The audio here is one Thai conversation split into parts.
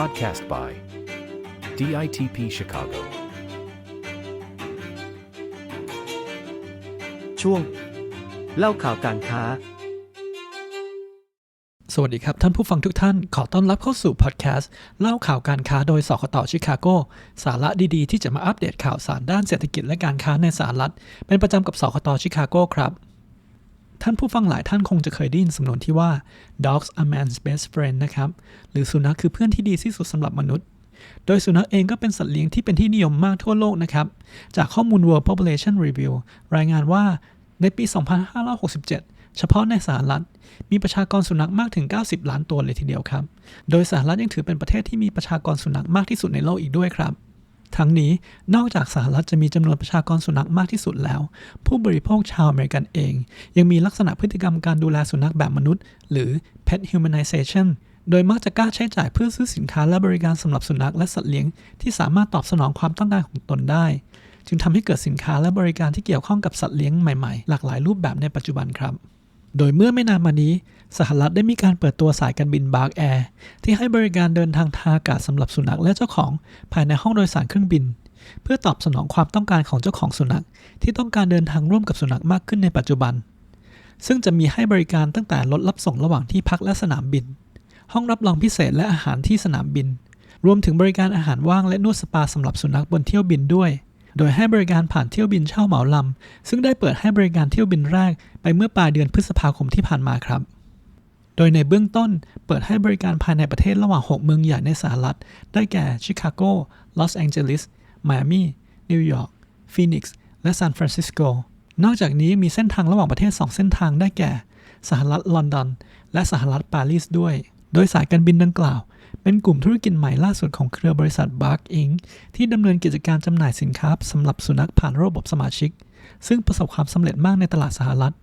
podcast by DITP Chicago. ช่วง เล่าข่าวการค้า สวัสดีครับท่านผู้ฟังทุกท่าน ขอต้อนรับเข้าสู่พอดแคสต์ เล่าข่าวการค้าโดยสคตชิคาโก สาระดีๆ ที่จะมาอัปเดตข่าวสารด้านเศรษฐกิจและการค้าในสหรัฐ เป็นประจำกับสคตชิคาโกครับ ท่านผู้ฟังหลายท่านคงจะเคยได้ยินสำนวนที่ว่า dogs are man's best friend นะครับ หรือสุนัขคือเพื่อนที่ดีที่สุดสำหรับมนุษย์ โดยสุนัขเองก็เป็นสัตว์เลี้ยงที่เป็นที่นิยมมากทั่วโลกนะครับ จากข้อมูล World Population Review รายงานว่าในปี 2567 เฉพาะในสหรัฐ มีประชากรสุนัขมากถึง 90 ล้านตัวเลยทีเดียวครับ โดยสหรัฐยังถือเป็นประเทศที่มีประชากรสุนัขมากที่สุดในโลกอีกด้วยครับ ทั้งนี้นอกจากสหรัฐจะมีจำนวนประชากรสุนัขมากที่สุดแล้ว ผู้บริโภคชาวอเมริกันเอง ยังมีลักษณะพฤติกรรมการดูแลสุนัขแบบมนุษย์ หรือ pet humanization โดยมักจะกล้าใช้จ่ายเพื่อซื้อสินค้าและบริการสำหรับสุนัขและสัตว์เลี้ยง ที่สามารถตอบสนองความต้องการของตนได้ จึงทำให้เกิดสินค้าและบริการที่เกี่ยวข้องกับสัตว์เลี้ยงใหม่ๆ หลากหลายรูปแบบในปัจจุบันครับ โดยเมื่อไม่นานมานี้ สหรัฐได้มีการเปิดตัวสายการบินบาร์กแอร์ที่ให้บริการเดินทางทางอากาศสำหรับสุนัขและเจ้าของภายในห้องโดยสารเครื่องบิน เพื่อตอบสนองความต้องการของเจ้าของสุนัข ที่ต้องการเดินทางร่วมกับสุนัขมากขึ้นในปัจจุบัน ซึ่งจะมีให้บริการตั้งแต่รถรับส่งระหว่างที่พักและสนามบิน ห้องรับรองพิเศษและอาหารที่สนามบิน รวมถึงบริการอาหารว่างและนวดสปาสำหรับสุนัขบนเที่ยวบินด้วย โดยให้บริการผ่านเที่ยวบินเช่าเหมาลำ ซึ่งได้เปิดให้บริการเที่ยวบินแรกไปเมื่อปลายเดือนพฤษภาคมที่ผ่านมาครับ โดยในเบื้องต้นเปิดให้บริการภายในประเทศระหว่าง 6 เมืองใหญ่ในสหรัฐ ได้แก่ชิคาโก ลอสแองเจลิส ไมอามีนิวยอร์ก ฟีนิกซ์ และซานฟรานซิสโก นอกจากนี้มีเส้นทางระหว่างประเทศ 2 เส้นทางได้แก่ สหรัฐลอนดอน และสหรัฐปารีสด้วย โดยสายการบินดังกล่าว เป็นกลุ่มธุรกิจใหม่ล่าสุดของเครือบริษัท Bark Inc. ที่ดำเนินกิจการจำหน่ายสินค้าสำหรับสุนัขผ่านระบบสมาชิก ซึ่งประสบความสำเร็จมากในตลาดสหรัฐ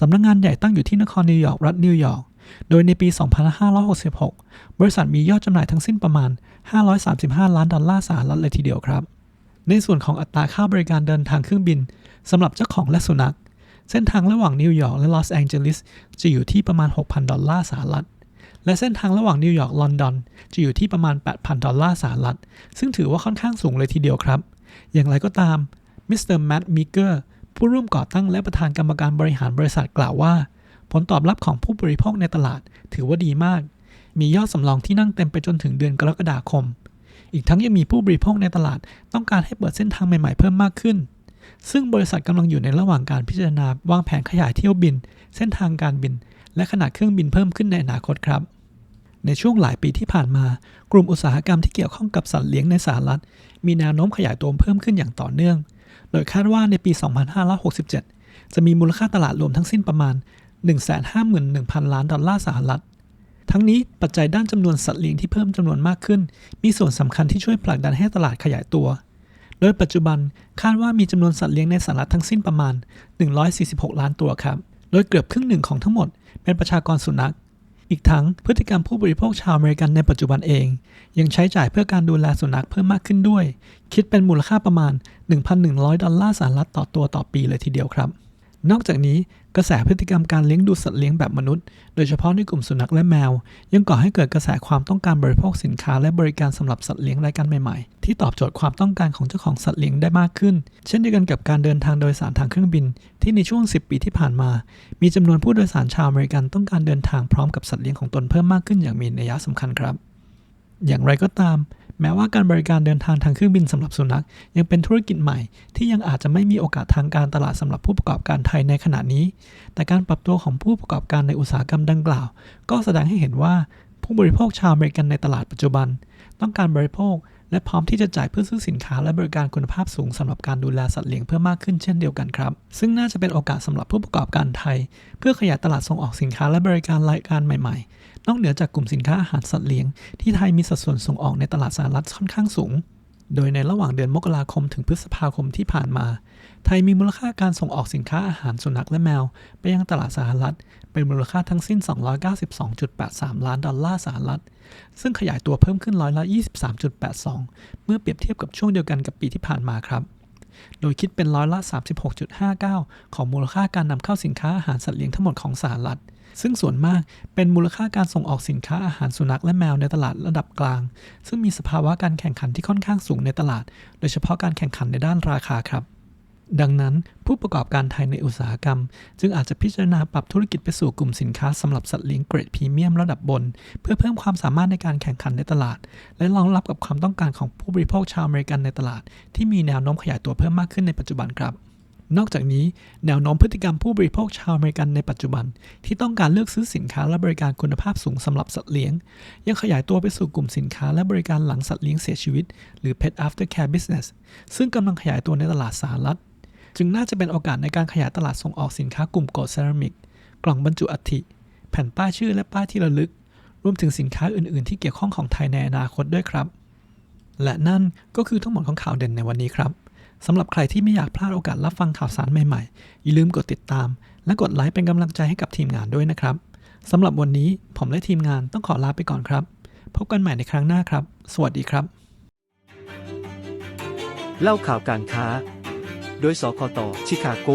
สำนักงงานใหญ่ตั้งอยู่ที่นครนิวยอร์กรัฐนิวยอร์กโดยในปี 2566 บริษัทมียอดจำหน่ายทั้งสิ้นประมาณ 535 ล้านดอลลาร์สหรัฐเลยทีเดียวครับ ในส่วนของอัตราค่าบริการเดินทางเครื่องบินสำหรับเจ้าของและสุนัข เส้นทางระหว่างนิวยอร์กและลอสแองเจลิสจะอยู่ที่ประมาณ 6,000 ดอลลาร์สหรัฐ และเส้นทางระหว่างนิวยอร์กลอนดอนจะอยู่ที่ประมาณ 8,000 ดอลลาร์สหรัฐ ซึ่งถือว่าค่อนข้างสูงเลยทีเดียวครับ อย่างไรก็ตามมิสเตอร์แมตต์มิเกอร์ผู้ร่วมก่อตั้งและประธานกรรมการบริหารบริษัทกล่าวว่า ผลตอบรับของผู้บริโภคในตลาดถือว่าดีมาก มียอดสำรองที่นั่งเต็มไปจนถึงเดือนกรกฎาคม อีกทั้งยังมีผู้บริโภคในตลาดต้องการให้เปิดเส้นทางใหม่ๆเพิ่มมากขึ้น ซึ่งบริษัทกำลังอยู่ในระหว่างการพิจารณาวางแผนขยายเที่ยวบิน เส้นทางการบิน และขนาดเครื่องบินเพิ่มขึ้นในอนาคตครับ ในช่วงหลายปีที่ผ่านมา กลุ่มอุตสาหกรรมที่เกี่ยวข้องกับสัตว์เลี้ยงในสหรัฐ มีแนวโน้มขยายตัวเพิ่มขึ้นอย่างต่อเนื่อง โดยคาดว่าในปี 2567 จะมีมูลค่าตลาดรวมทั้งสิ้นประมาณ 151,000 ล้านดอลลาร์สหรัฐทั้งนี้ปัจจัยด้านจำนวนสัตว์เลี้ยงที่เพิ่มจำนวนมากขึ้น มีส่วนสำคัญที่ช่วยผลักดันให้ตลาดขยายตัว โดยปัจจุบันคาดว่ามีจำนวนสัตว์เลี้ยงในสหรัฐทั้งสิ้นประมาณ 146 ล้านตัวครับ โดยเกือบครึ่งหนึ่งของทั้งหมด เป็นประชากรสุนัข อีกทั้งพฤติกรรมผู้บริโภคชาวอเมริกันในปัจจุบันเอง ยังใช้จ่ายเพื่อการดูแลสุนัขเพิ่มมากขึ้นด้วย คิดเป็นมูลค่าประมาณ 1,100 ดอลลาร์สหรัฐต่อตัวต่อปีเลยทีเดียวครับ นอกจากนี้ กระแสพฤติกรรมการเลี้ยงดูสัตว์เลี้ยงแบบมนุษย์ โดยเฉพาะในกลุ่มสุนัขและแมว ยังก่อให้เกิดกระแสความต้องการบริโภคสินค้าและบริการสำหรับสัตว์เลี้ยงรายการใหม่ๆ ที่ตอบโจทย์ความต้องการของเจ้าของสัตว์เลี้ยงได้มากขึ้น เช่นเดียวกันกับการเดินทางโดยสารทางเครื่องบิน ที่ในช่วง 10 ปีที่ผ่านมา มีจำนวนผู้โดยสารชาวอเมริกันต้องการเดินทางพร้อมกับสัตว์เลี้ยงของตนเพิ่มมากขึ้นอย่างมีนัยสำคัญครับ อย่างไรก็ตาม แม้ว่าการบริการเดินทางทางเครื่องบินสำหรับสุนัข ยังเป็นธุรกิจใหม่ ที่ยังอาจจะไม่มีโอกาสทางการตลาดสำหรับผู้ประกอบการไทยในขณะนี้ แต่การปรับตัวของผู้ประกอบการในอุตสาหกรรมดังกล่าว ก็แสดงให้เห็นว่าผู้บริโภคชาวอเมริกันในตลาดปัจจุบัน ต้องการบริโภค และพร้อมที่จะจ่ายเพื่อซื้อสินค้าและบริการคุณภาพสูงสำหรับการดูแลสัตว์เลี้ยงเพิ่มมากขึ้นเช่นเดียวกันครับ ซึ่งน่าจะเป็นโอกาสสำหรับผู้ประกอบการไทย เพื่อขยายตลาดส่งออกสินค้าและบริการรายการใหม่ ๆ นอกเหนือจากกลุ่มสินค้าอาหารสัตว์เลี้ยงที่ไทยมีสัดส่วนส่งออกในตลาดสหรัฐค่อนข้างสูง โดยในระหว่างเดือนมกราคมถึงพฤษภาคมที่ผ่านมา ไทยมีมูลค่าการส่งออกสินค้าอาหารสุนัขและแมว ไปยังตลาดสหรัฐ เป็นมูลค่าทั้งสิ้น 292.83 ล้านดอลลาร์สหรัฐ ซึ่งขยายตัวเพิ่มขึ้นร้อยละ23.82 เมื่อเปรียบเทียบกับช่วงเดียวกันกับปีที่ผ่านมาครับ โดยคิดเป็นร้อยละ 36.59 ของมูลค่าการนำเข้าสินค้าอาหารสัตว์เลี้ยงทั้งหมดของสหรัฐ ซึ่งส่วนมากเป็นมูลค่าการส่งออกสินค้าอาหารสุนัขและแมวในตลาดระดับกลาง ซึ่งมีสภาวะการแข่งขันที่ค่อนข้างสูงในตลาด โดยเฉพาะการแข่งขันในด้านราคาครับ ดังนั้นผู้ประกอบการไทยในอุตสาหกรรม จึงอาจจะพิจารณาปรับธุรกิจไปสู่กลุ่มสินค้าสำหรับสัตว์เลี้ยงเกรดพรีเมียมระดับบน เพื่อเพิ่มความสามารถในการแข่งขันในตลาด และรองรับกับความต้องการของผู้บริโภคชาวอเมริกันในตลาด ที่มีแนวโน้มขยายตัวเพิ่มมากขึ้นในปัจจุบันครับนอกจากนี้แนวโน้มพฤติกรรมผู้บริโภคชาวอเมริกันในปัจจุบัน ที่ต้องการเลือกซื้อสินค้าและบริการคุณภาพสูงสำหรับสัตว์เลี้ยง ยังขยายตัวไปสู่กลุ่มสินค้าและบริการหลังสัตว์เลี้ยงเสียชีวิต หรือ Pet Aftercare Business ซึ่งกำลังขยายตัวในตลาดสหรัฐ จึงน่าจะเป็นโอกาสในการขยายตลาดส่งออกสินค้ากลุ่มโกลด์เซรามิก กล่องบรรจุอัฐิ แผ่นป้ายชื่อและป้ายที่ระลึก รวมถึงสินค้าอื่น ๆ ที่เกี่ยวข้องของไทยในอนาคตด้วยครับ และนั่นก็คือทั้งหมดของข่าวเด่นในวันนี้ครับสำหรับใครที่ไม่อยากพลาดโอกาสรับฟังข่าวสารใหม่ ๆ อย่าลืมกดติดตาม และกดไลค์เป็นกำลังใจให้กับทีมงานด้วยนะครับสำหรับวันนี้ผมและทีมงานต้องขอลาไปก่อนครับ พบกันใหม่ในครั้งหน้าครับ สวัสดีครับ เล่าข่าวการค้า โดยสคตชิคาโก